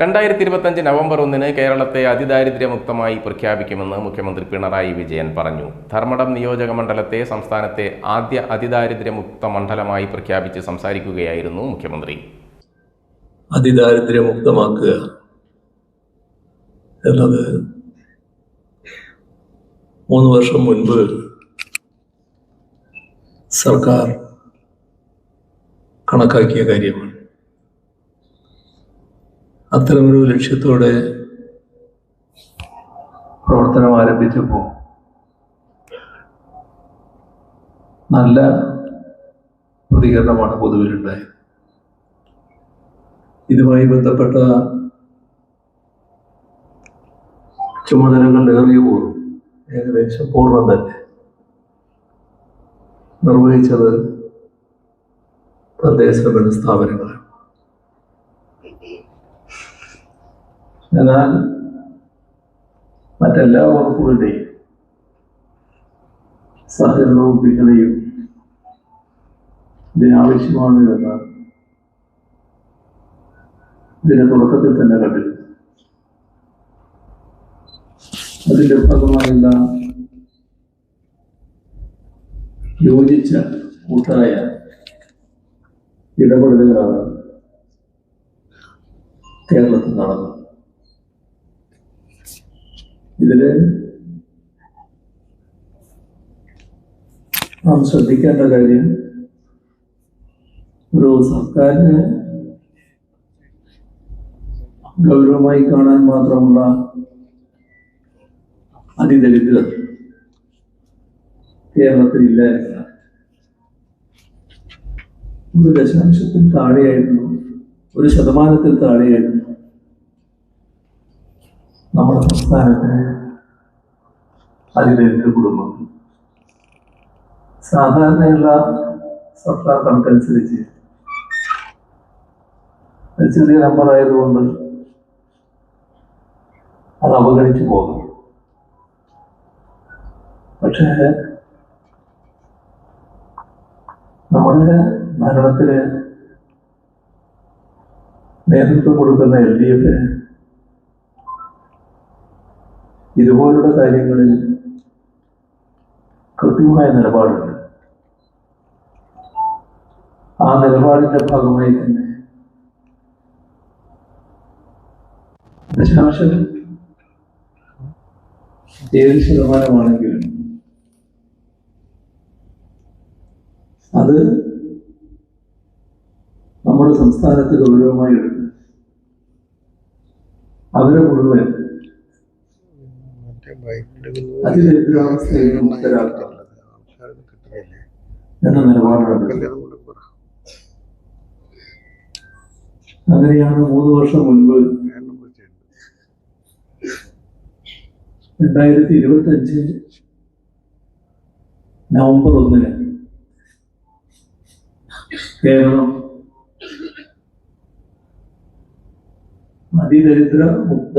രണ്ടായിരത്തി ഇരുപത്തഞ്ച് നവംബർ ഒന്നിന് കേരളത്തെ അതിദാരിദ്ര്യമുക്തമായി പ്രഖ്യാപിക്കുമെന്ന് മുഖ്യമന്ത്രി പിണറായി വിജയൻ പറഞ്ഞു. ധർമ്മടം നിയോജക മണ്ഡലത്തെ സംസ്ഥാനത്തെ ആദ്യ അതിദാരിദ്ര്യമുക്ത മണ്ഡലമായി പ്രഖ്യാപിച്ച് സംസാരിക്കുകയായിരുന്നു മുഖ്യമന്ത്രി. അതിദാരിദ്ര്യമുക്തമാക്കുക എന്നത് മൂന്ന് വർഷം മുൻപ് സർക്കാർ കണക്കാക്കിയ കാര്യമാണ്. അത്തരമൊരു ലക്ഷ്യത്തോടെ പ്രവർത്തനം ആരംഭിച്ചപ്പോൾ നല്ല പ്രതികരണമാണ് പൊതുവിലുണ്ടായത്. ഇതുമായി ബന്ധപ്പെട്ട ചുമതലകൾ ഏറിയ പോലും ഏകദേശം പൂർണം തന്നെ നിർവഹിച്ചത് തദ്ദേശ സ്ഥാപനങ്ങളാണ്. എന്നാൽ മറ്റെല്ലാ വകുപ്പുകളുടെയും സഹകരണവും പിന്തുണയും ഇതിനാവശ്യമാണ് എന്ന് ഇതിന്റെ തുടക്കത്തിൽ തന്നെ കണ്ടിരുന്നു. അതിന്റെ ഭാഗമായുള്ള യോജിച്ച കൂട്ടായ ഇടപെടലുകളാണ് കേരളത്തിൽ നടന്നത്. ഇതിൽ നാം ശ്രദ്ധിക്കേണ്ട കാര്യം ഒരു സർക്കാരിന് ഗൗരവമായി കാണാൻ മാത്രമുള്ള അതിദരിദ്രർ കേരളത്തിൽ ഇല്ല എന്നതാണ് ഒരു ദശാംശത്തിൽ താഴെയായിരുന്നു ഒരു ശതമാനത്തിൽ താഴെയായിരുന്നു നമ്മുടെ സംസ്ഥാനത്തിന് അതിദരിദ്ര കുടുംബം. സാധാരണയുള്ള സർക്കാർ കണക്കനുസരിച്ച് ചെറിയ നമ്പർ ആയതുകൊണ്ട് അത് അവഗണിച്ചു പോകും പക്ഷേ നമ്മുടെ ഭരണത്തിന് നേതൃത്വം കൊടുക്കുന്ന എൽ ഡി എഫ് ഇതുപോലുള്ള കാര്യങ്ങളിൽ കൃത്യമായ നിലപാടുണ്ട്. ആ നിലപാടിന്റെ ഭാഗമായി തന്നെ ദശാംശം ഏഴ് ശതമാനമാണെങ്കിലും അത് നമ്മുടെ സംസ്ഥാനത്ത് ഗൗരവമായി എടുത്ത് അവരെ മുഴുവൻ അങ്ങനെയാണ് മൂന്ന് വർഷം മുൻപ് രണ്ടായിരത്തി ഇരുപത്തി അഞ്ച് നവംബർ ഒന്നിന് കേരളം അതിദരിദ്ര മുക്ത